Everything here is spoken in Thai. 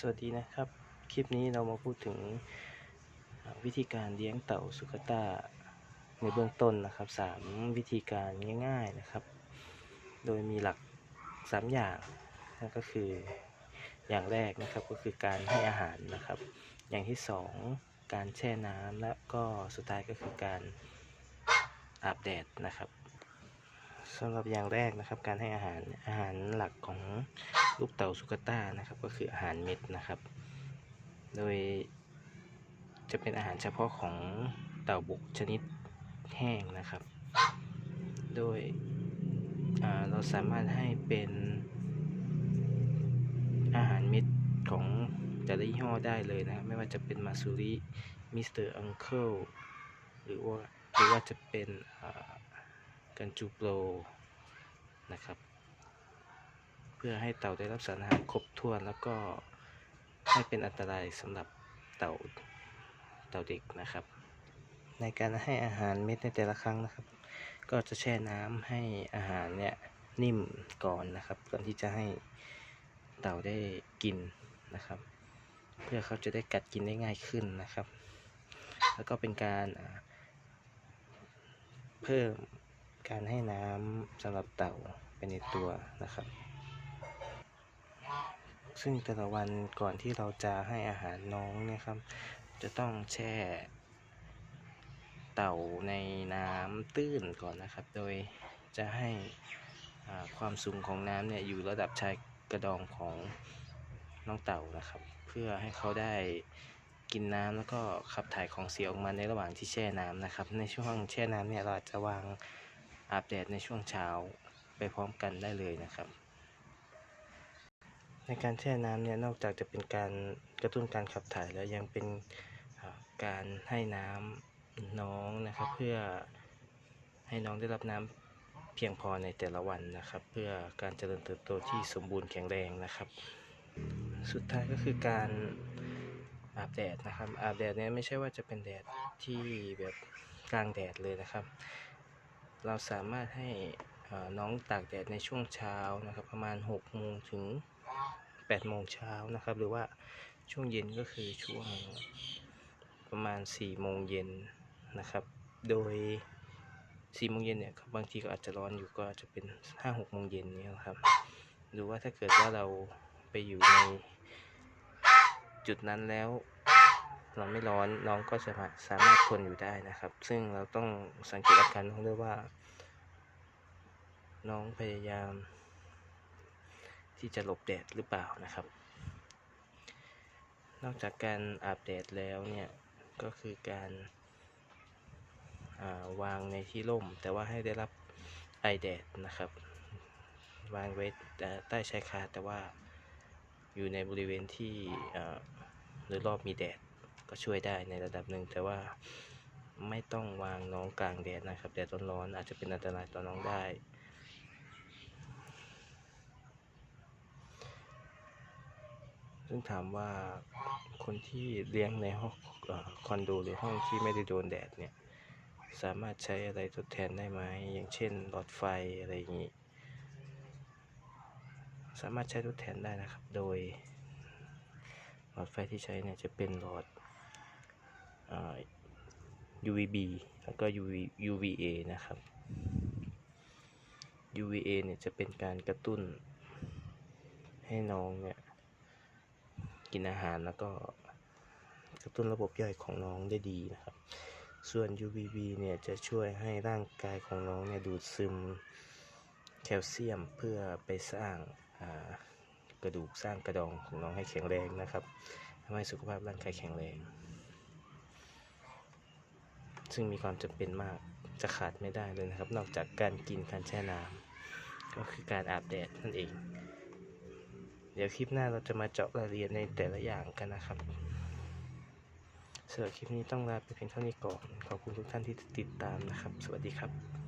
สวัสดีนะครับ คลิปนี้เรามาพูดถึงวิธีการเลี้ยงเต่าสุกต้าในเบื้องต้นนะครับสามวิธีการง่ายๆนะครับ โดยมีหลักสามอย่างนั่นก็คืออย่างแรกนะครับก็คือการให้อาหารนะครับ อย่างที่สองการแช่น้ำและก็สุดท้ายก็คือการอาบแดดนะครับ สำหรับอย่างแรกนะครับ การให้อาหารอาหารหลักของลูกเต่าสุกาต้านะครับ ก็คืออาหารเม็ดนะครับ โดยจะเป็นอาหารเฉพาะของเต่าบกชนิดแห้งนะครับ โดยเราสามารถให้เป็นอาหารเม็ดของแต่ละยี่ห้อได้เลยนะครับไม่ว่าจะเป็นมาซูริมิสเตอร์อังเคิลหรือว่าหรือว่าจะเป็นกันจูโปร นะครับ เพื่อให้เต่าได้รับสารอาหารครบถ้วนแล้วก็ไม่เป็นอันตรายสำหรับเต่าเต่าเด็กนะครับ ในการให้อาหารเม็ดในแต่ละครั้งนะครับ ก็จะแช่น้ำให้อาหารเนี่ยนิ่มก่อนนะครับ ก่อนที่จะให้เต่าได้กินนะครับ เพื่อเขาจะได้กัดกินได้ง่ายขึ้นนะครับ แล้วก็เป็นการเพิ่ม การให้น้ำสำหรับเต่าไปในตัวนะครับ ซึ่งแต่ละวันก่อนที่เราจะให้อาหารน้องเนี่ยครับ จะต้องแช่เต่าในน้ำตื้นก่อนนะครับ โดยจะให้ความสูงของน้ำเนี่ยอยู่ระดับชายกระดองของน้องเต่านะครับ เพื่อให้เขาได้กินน้ำแล้วก็ขับถ่ายของเสียออกมาในระหว่างที่แช่น้ำนะครับ ในช่วงแช่น้ำเนี่ยเราอาจจะวาง อาบแดดในช่วงเช้าไปพร้อมกันได้เลยนะครับ ในการแช่น้ำเนี่ยนอกจากจะเป็นการกระตุ้นการขับถ่ายแล้วยังเป็นอ่าการให้น้ำน้องนะครับ เพื่อให้น้องได้รับน้ำเพียงพอในแต่ละวันนะครับ เพื่อการเจริญเติบโตที่สมบูรณ์แข็งแรงนะครับ สุดท้ายก็คือการอาบแดดนะครับอาบแดดเนี่ยไม่ใช่ว่าจะเป็นแดดที่แบบกลางแดดเลยนะครับ เราสามารถให้น้องตากแดดในช่วงเช้านะครับ ประมาณ6โมงถึง8โมงเช้านะครับ หรือว่าช่วงเย็นก็คือช่วงประมาณ4โมงเย็นนะครับ โดย4โมงเย็นเนี่ยบางทีก็อาจจะร้อนอยู่ก็อาจจะเป็น5 6โมงเย็นนี้นะครับ หรือว่าถ้าเกิดว่าเราไปอยู่ในจุดนั้นแล้ว เราไม่ร้อนน้องก็จะสามารถทนอยู่ได้นะครับ ซึ่งเราต้องสังเกตอาการน้องด้วยว่า น้องพยายาม ที่จะหลบแดดหรือเปล่านะครับ นอกจากการอาบแดดแล้วเนี่ยก็คือการาวางในที่ร่ม แต่ว่าให้ได้รับไอแดดนะครับ วางไว้ใต้ชายคาแต่ว่าอยู่ในบริเวณที่อ่าโดยรอบมีแดด ก็ช่วยได้ในระดับหนึ่งแต่ว่าไม่ต้องวางน้องกลางแดดนะครับแดดร้อนๆอาจจะเป็นอันตรายต่อน้องได้ ซึ่งถามว่าคนที่เลี้ยงในห้องคอนโดหรือห้องที่ไม่ได้โดนแดดเนี่ยสามารถใช้อะไรทดแทนได้ไหมอย่างเช่นหลอดไฟอะไรอย่างนี้ สามารถใช้ทดแทนได้นะครับ โดยหลอดไฟที่ใช้เนี่ยจะเป็นหลอด UVB แล้วก็ UV UVA นะครับ UVA เนี่ยจะเป็นการกระตุ้นให้น้องเนี่ยกินอาหารแล้วก็กระตุ้นระบบย่อยของน้องได้ดีนะครับ ส่วน UVB เนี่ยจะช่วยให้ร่างกายของน้องเนี่ยดูดซึมแคลเซียมเพื่อไปสร้างากระดูกสร้างกระดองของน้องให้แข็งแรงนะครับทำให้สุขภาพร่างกายแข็งแรง ซึ่งมีความจำเป็นมากจะขาดไม่ได้เลยนะครับ นอกจากการกินการแช่น้ำก็คือการอาบแดดนั่นเอง เดี๋ยวคลิปหน้าเราจะมาเจาะรายละเอียดในแต่ละอย่างกันนะครับสำหรับคลิปนี้ต้องลาไปเพียงเท่านี้ก่อน ขอบคุณทุกท่านที่ติดตามนะครับ สวัสดีครับ